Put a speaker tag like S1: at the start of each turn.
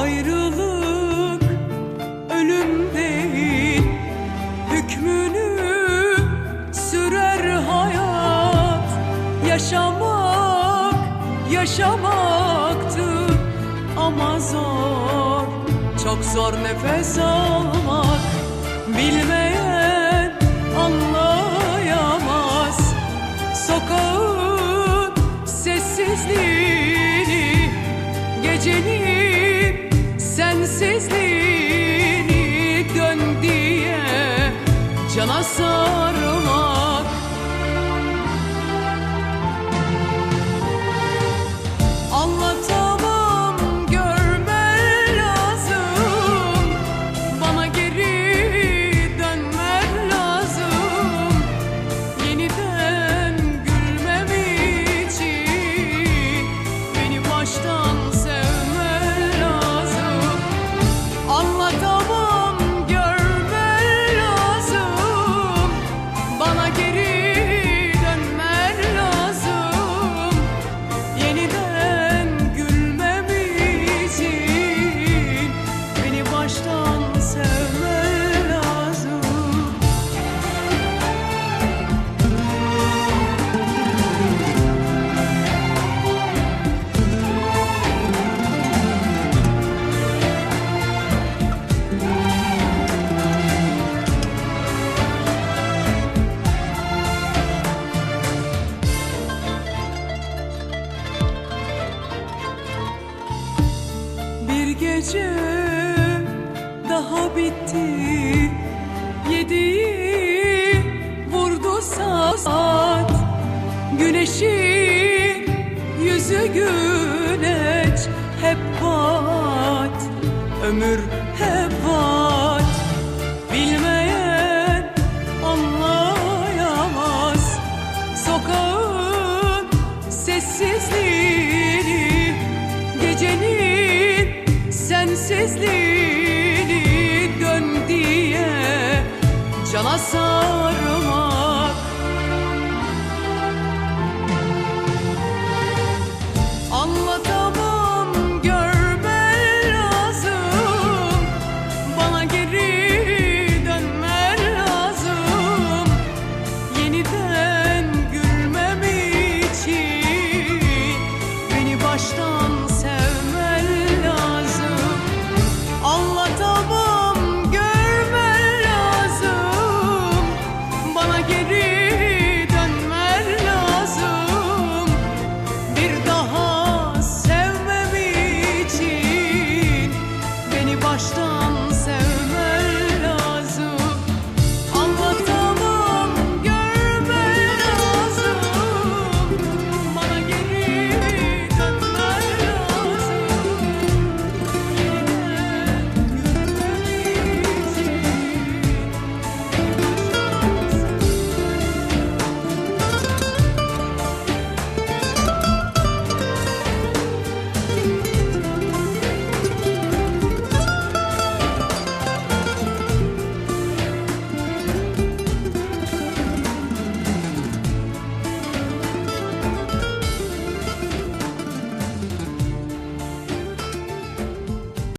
S1: Ayrılık ölüm değil Hükmünü sürer hayat. Yaşamak yaşamaktı Ama zor. Çok zor nefes almak Bilmeyen gece daha bitti. Yedi vurdu saat. Güneşin yüzü güneş hep bat. Ömür hep bat.